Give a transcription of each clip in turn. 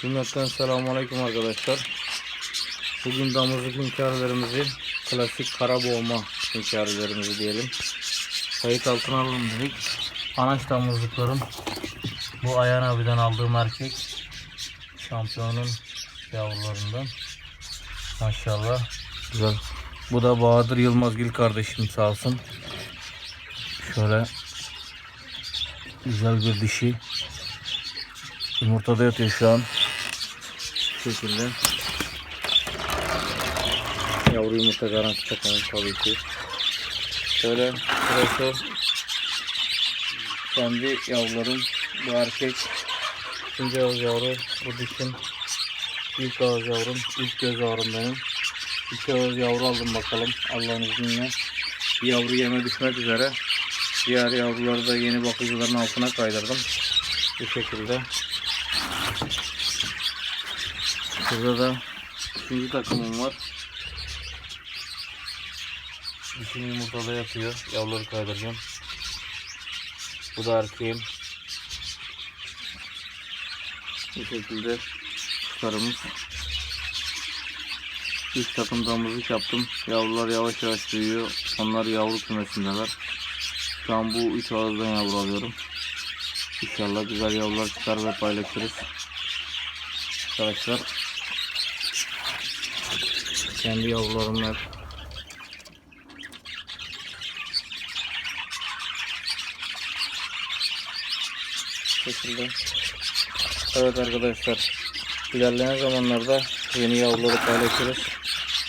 Cümleten selamun aleyküm arkadaşlar. Bugün damızlık hünkârlarımızı klasik kara boğma hünkârlarımızı diyelim. Kayıt altına alalım dedik. Anaç damızlıkların bu Ayhan abiden aldığım erkek şampiyonun yavrularından. Maşallah güzel. Bu da Bahadır Yılmazgil kardeşim sağ olsun. Şöyle güzel bir dişi. Yumurtada yatıyor şu an. Bu şekilde. Yavru yumurta garanti takalım tabii ki. Şöyle burası kendi yavrularım. Bu erkek. İkinci ağız yavru. Bu dişim. İlk ağız yavrum. ilk göz yavrum benim. İki ağız yavru aldım bakalım. Allah'ın izniyle. Bir yavru yeme düşmek üzere. Diğer yavruları da yeni bakıcıların altına kaydırdım. Bu şekilde. Burada da üçüncü takımım var. Dişim yumurtada yatıyor. Yavruları kaydıracağım. Bu da erkeğim. Bu şekilde kuşlarımız. Üç takım damızlık yaptım. Yavrular yavaş yavaş büyüyor. Onlar yavru kümesindeler. Şu an bu üç ağızdan yavru alıyorum. İnşallah güzel yavrular çıkar ve paylaşırız. Arkadaşlar kendi yavrularım hep. Bu şekilde. Evet arkadaşlar ilerleyen zamanlarda yeni yavruları paylaşırız.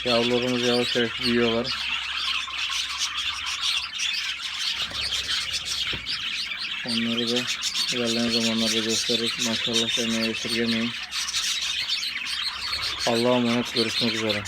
Yavrularımız yavaş yavaş büyüyorlar. Onları da ilerleyen zamanlarda gösteririz. Maşallah demeye esirgemeyin. Allah'a emanet görüşmek üzere.